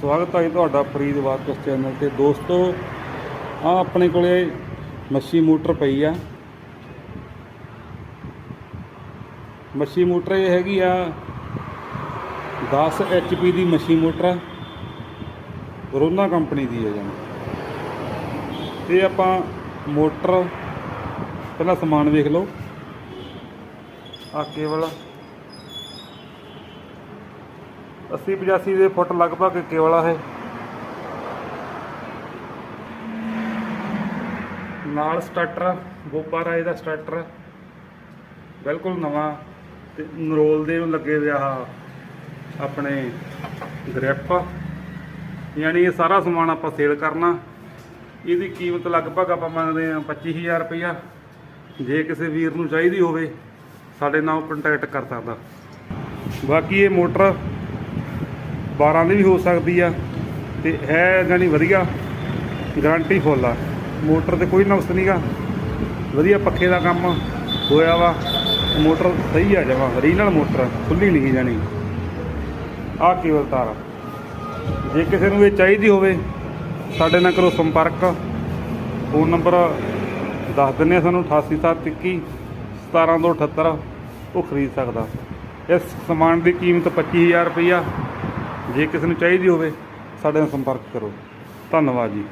ਸਵਾਗਤ ਹੈ ਜੀ ਤੁਹਾਡਾ ਫਰੀਦ ਵਾਕਸ ਚੈਨਲ ਤੇ। ਦੋਸਤੋ ਆ ਆਪਣੇ ਕੋਲੇ ਮੱਛੀ ਮੋਟਰ ਪਈ ਆ। ਮੱਛੀ ਮੋਟਰ ਇਹ ਹੈਗੀ ਆ 10 HP ਦੀ ਮੱਛੀ ਮੋਟਰ। ਆ ਰੋਨਾ ਕੰਪਨੀ ਦੀ ਹੈ ਜਾਨੀ ਤੇ ਆਪਾਂ ਮੋਟਰ, ਪਹਿਲਾਂ ਸਮਾਨ ਵੇਖ ਲਓ। ਆ ਕੇਵਲ 80 85 ਦੇ ਫੁੱਟ ਲਗਭਗ ਕੇਵਲ ਆ ਇਹ ਨਾਲ ਸਟਾਰਟਰ ਗੋਪਾ ਰਾਏ ਦਾ ਸਟਾਰਟਰ। ਬਿਲਕੁਲ ਨਵਾਂ ਤੇ ਨਰੋਲ ਦੇ ਨੂੰ ਲੱਗੇ ਹੋਇਆ ਆਪਣੇ ਗ੍ਰਿਪ। ਯਾਨੀ ਇਹ ਸਾਰਾ ਸਮਾਨ ਆਪਾਂ ਸੇਲ ਕਰਨਾ। ਇਹਦੀ ਕੀਮਤ ਲਗਭਗ ਆਪਾਂ ਮੰਗਦੇ ਹਾਂ 25000 ਰੁਪਇਆ ਜੇ ਕਿਸੇ ਵੀਰ ਨੂੰ ਚਾਹੀਦੀ ਹੋਵੇ, ਸਾਡੇ ਨਾਲ ਕੰਟੈਕਟ ਕਰ ਸਕਦਾ। ਬਾਕੀ ਇਹ ਮੋਟਰ 12 ਦੀ ਵੀ ਹੋ ਸਕਦੀ ਆ ਤੇ ਹੈ ਜਾਨੀ ਵਧੀਆ ਗਾਰੰਟੀ ਫੁੱਲ ਆ। ਮੋਟਰ ਤੇ ਕੋਈ ਨੁਕਸ ਨਹੀਂਗਾ ਵਧੀਆ ਪੱਖੇ ਦਾ ਕੰਮ ਹੋਇਆ ਵਾ, ਮੋਟਰ ਸਹੀ ਆ ਜਮਾ ਓਰੀਜਨਲ ਮੋਟਰ ਖੁੱਲੀ ਨਹੀਂ ਜਾਣੀ। ਆ ਕੇਵਲ ਤਾਰ ਜੇ ਕਿਸੇ ਨੂੰ ਇਹ ਚਾਹੀਦੀ ਹੋਵੇ, ਸਾਡੇ ਨਾਲ ਕਰੋ ਸੰਪਰਕ। ਫੋਨ ਨੰਬਰ ਦੱਸ ਦਿੰਨੇ ਆ ਸਾਨੂੰ 8871 17278 ਉਹ ਖਰੀਦ ਸਕਦਾ। ਇਸ ਸਮਾਨ ਦੀ ਕੀਮਤ 25000 ਰੁਪਈਆ। ਜੇ ਕਿਸੇ ਨੂੰ ਚਾਹੀਦੀ ਹੋਵੇ ਸਾਡੇ ਨਾਲ ਸੰਪਰਕ ਕਰੋ। ਧੰਨਵਾਦ ਜੀ।